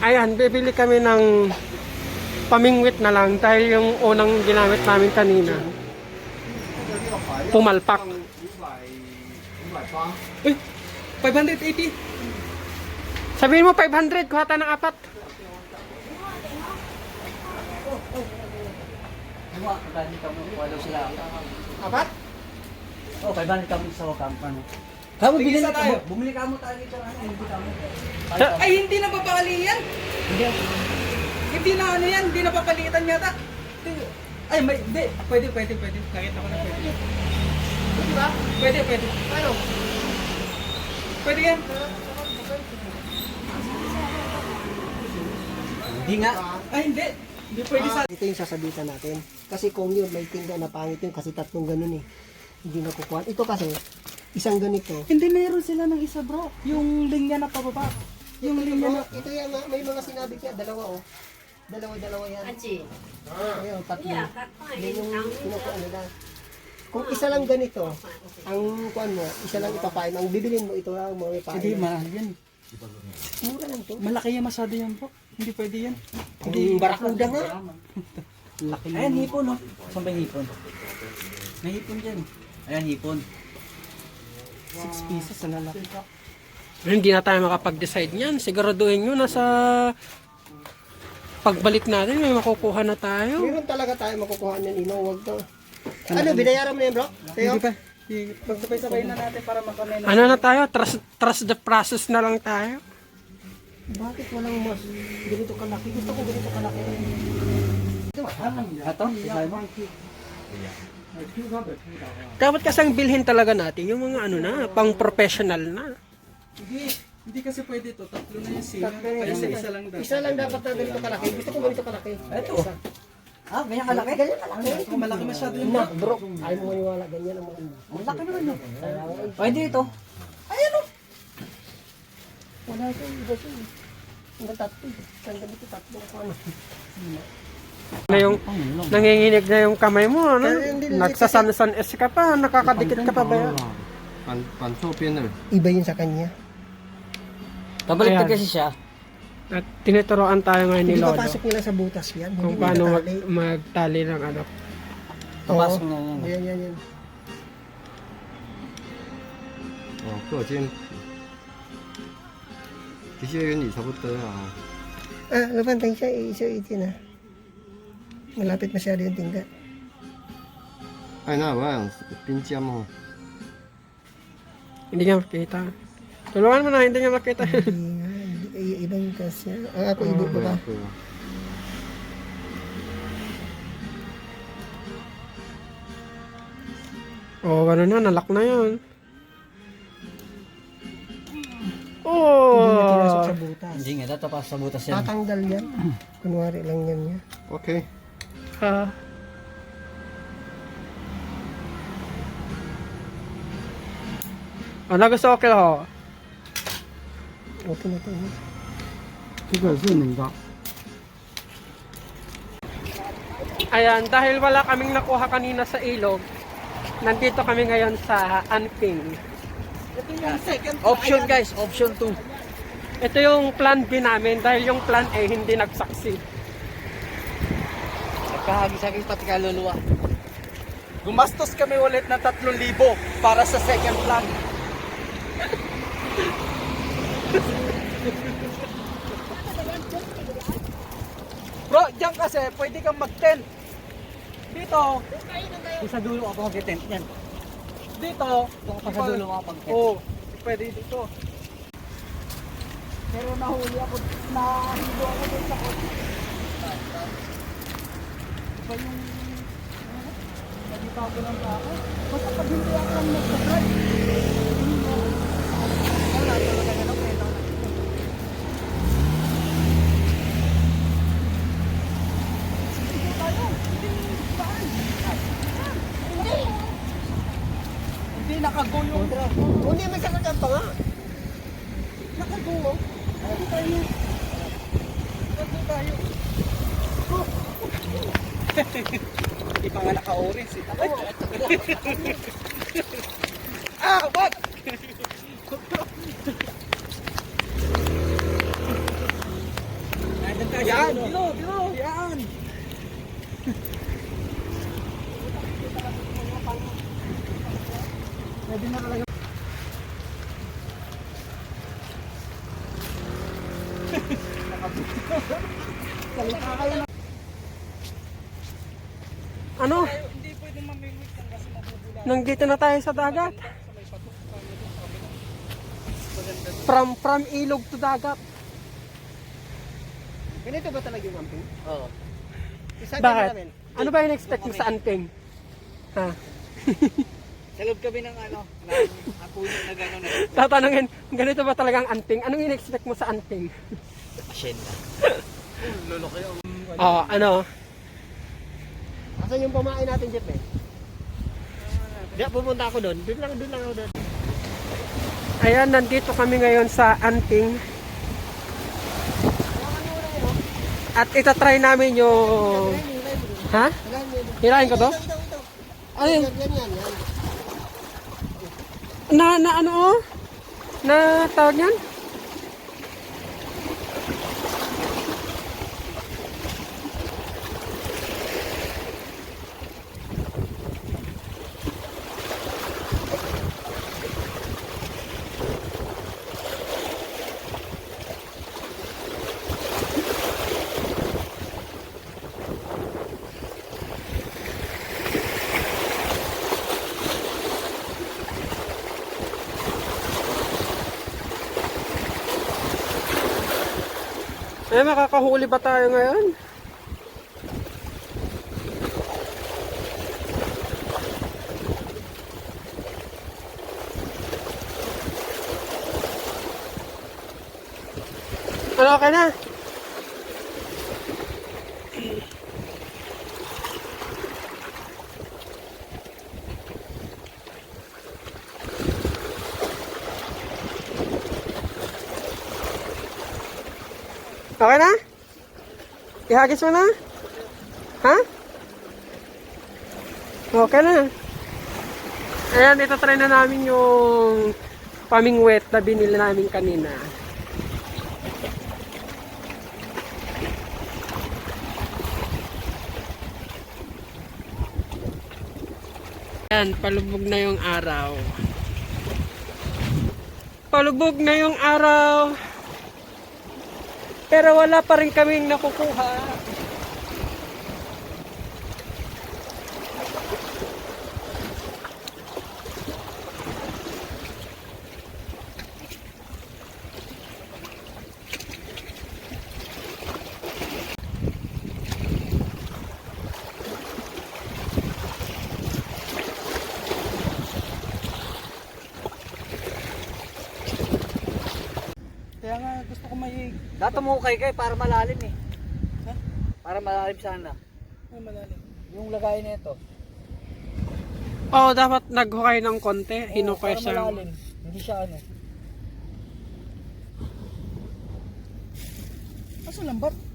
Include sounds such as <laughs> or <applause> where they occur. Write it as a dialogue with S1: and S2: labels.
S1: Ayan, bibili kami ng pamingwit na lang dahil yung unang ginamit namin kanina. Pumalpak.
S2: Uy, 580.
S1: Sabihin mo 500, kuha tayo ng apat.
S3: Kagani ka mo, wala sila.
S1: Apat?
S3: Oh, kay balik kami sa wakam ano. Bili
S2: isa
S3: na
S2: tayo.
S3: Bumili ka mo tayo dito ano, hindi ka mo.
S2: Ay, hindi na papakali yan.
S3: Hindi.
S2: Hindi na ano yan, hindi na papalitan yata. Ay, may, hindi. Pwede, pwede, pwede. Nakita ko na pwede. Pwede ba? Pwede, pwede. Ano? Pwede yan.
S3: Hindi nga.
S2: Ay, hindi. Hindi pwede sa...
S4: Ito yung sasabitan natin. Kasi kung yun, may tinda na pangit yun kasi tatlong ganun eh. Hindi nakukuha. Ito kasi, isang ganito.
S2: Hindi meron sila ng isa bro. Yung linya na pababa. Yung linya na...
S4: Ito yan, nga, may mga sinabi niya, dalawa oh. Dalawa, dalawa yan. Ayun, tatlo. Yan yung kinukuha nila. Kung isa lang ganito, ang kuan mo, isa lang ipapain. Ang bibilin mo, ito lang mga pain.
S2: Hindi, mahal yan.
S4: Mura lang to.
S2: Malaki yan masyado yan bro. Hindi pwede yan.
S4: Hindi, barakuda nga.
S2: Laki
S3: Ayan, hipon no. Saan ba yung hipon? May hipon dyan. Ayan, hipon.
S2: 6 pieces na lalaki.
S1: Hindi na tayo makapag-decide niyan. Siguraduhin nyo na sa pagbalik natin may makukuha na tayo.
S4: Meron talaga tayo makukuha niyan, ino, wag to. Ano, binayaran mo na yan bro? Sa'yo?
S2: Hindi pa. Pagsabay-sabay na natin para makamay na.
S1: Ano na tayo? Trust, trust the process na lang tayo.
S4: Bakit walang mas ganito kalaki? Gusto ko ganito kalaki.
S3: Ito, isay mo.
S1: Dapat kasang bilhin talaga natin yung mga ano na, pang professional na.
S2: Hindi. Hindi kasi pwede to. Tatlo na yung sila. Kaya sa isa lang dapat.
S4: Isa lang dapat na ganito kalaki. Gusto ko ganito kalaki.
S3: Ito. Ah, ganyan kalaki?
S4: Ganyan kalaki.
S2: Kung malaki masyado yung
S4: Na, bro, ayaw mo maniwala, ganyan ang mga
S3: Ang laki naman yun. Pwede ito.
S4: Wala ito, iba ito. Ang tatlo, isang ganito tatlo ko ano.
S1: Na yung nanginginig na yung kamay mo, ano? Nagsasansan es ka pa, nakakadikit ka pa ba? yan?
S5: Pan pansopin eh.
S4: Iba yun sa kanya.
S1: Pabaliktad
S3: Ayan. kasi siya.
S1: At tinuturoan tayo ngayon ni
S4: Hindi
S1: Lolo
S4: papasok nila sa butas yan.
S1: kung
S4: Hindi
S1: paano magtali ng ano.
S3: Papasok na yan.
S4: Ayan, yan, yan.
S5: 어, 그거 지금 기시의 연이 있어봤더니 아,
S4: Ah, ah labantay siya. eh, Isa itin ah. Malapit masyado yung tingga.
S5: Ay na ba? Pinsya mo.
S1: Hindi niya makita. Tulungan mo na, hindi niya makita.
S4: hindi nga. Ibang kasi. Ang ako oh, ibo ko ba?
S1: Ako. Oh, ano na, nalak na yun. Oh!
S4: Hindi na pinasok sa butas.
S3: Hindi nga, tatapas sa butas yan.
S4: Tatanggal yan. <clears throat> Kunwari lang yan niya.
S5: Okay ka.
S1: Ah, ano gusto ko ho?
S4: Ito na
S5: ito. Ito ka.
S1: Ayan, dahil wala kaming nakuha kanina sa ilog, nandito kami ngayon sa Anping.
S3: Ito yung second Option guys, option 2.
S1: Ito yung plan B namin dahil yung plan A hindi nagsucceed.
S3: Nagkahagi-sagis pati kaluluwa.
S2: Gumastos kami ulit ng 3,000 para sa second plan. Bro, diyan kasi pwede kang mag-tent. Dito,
S3: sa dulo ako mag-tent yan.
S2: dito,
S3: sa dulo ako pag-tent.
S2: Oo, pwede dito. Pero nahuli ako, nahido ako dun sa kotse. Iba yung, nagita ko lang ako. Basta pag hindi ako lang nagsa-drive. Wala talaga na. Tayo, hindi saan? Hindi! Hindi
S4: Hindi, may sakot pa nga.
S2: Nakagulo. Ano tayo? Ano tayo? Hindi pa nga naka-orange eh. <laughs> ah, wag! Yan! Dito! Dito! Yan! Pwede na talaga.
S1: Ano?
S2: Hindi pwede yan kasi mabubula.
S1: Nandito na tayo sa dagat. From from ilog to dagat.
S4: Ganito ba talaga yung amping?
S3: Oo.
S4: Isabi
S1: Bakit?
S4: namin.
S1: Ano ba yung expect mo sa anting? Ha? <laughs>
S3: Sa loob kami ng ano, ng apuno na gano'n na
S1: Tatanungin, ganito ba talagang anting? Anong in-expect mo sa anting?
S3: asyenda. Lulok yung
S1: Oo, ano?
S4: Asan yung pamain natin, Jeff eh? Di, pupunta ako doon. Doon lang, doon lang ako doon.
S1: Ayan, nandito kami ngayon sa anting. At itatry namin yung... Ha? Hirahin ko to?
S4: Yan.
S1: Na, na ano oh? Na tawag yan? Eh, makakahuli ba tayo ngayon? Ano, okay na? Okay na? Ihagis mo na? Ha? Okay na. Ayan, ito try na namin yung pamingwet na binili namin kanina. Ayan, palubog na yung araw. Palubog na yung araw. Pero wala pa rin kaming nakukuha.
S2: Kaya nga gusto ko
S3: mo kay kay para malalim eh. Para malalim sana.
S2: May malalim.
S3: Yung lagay nito.
S1: Oo, dapat naghukay ng konti. Hinukay
S3: para
S1: siya.
S3: malalim. Hindi siya ano.
S2: Kaso lambat.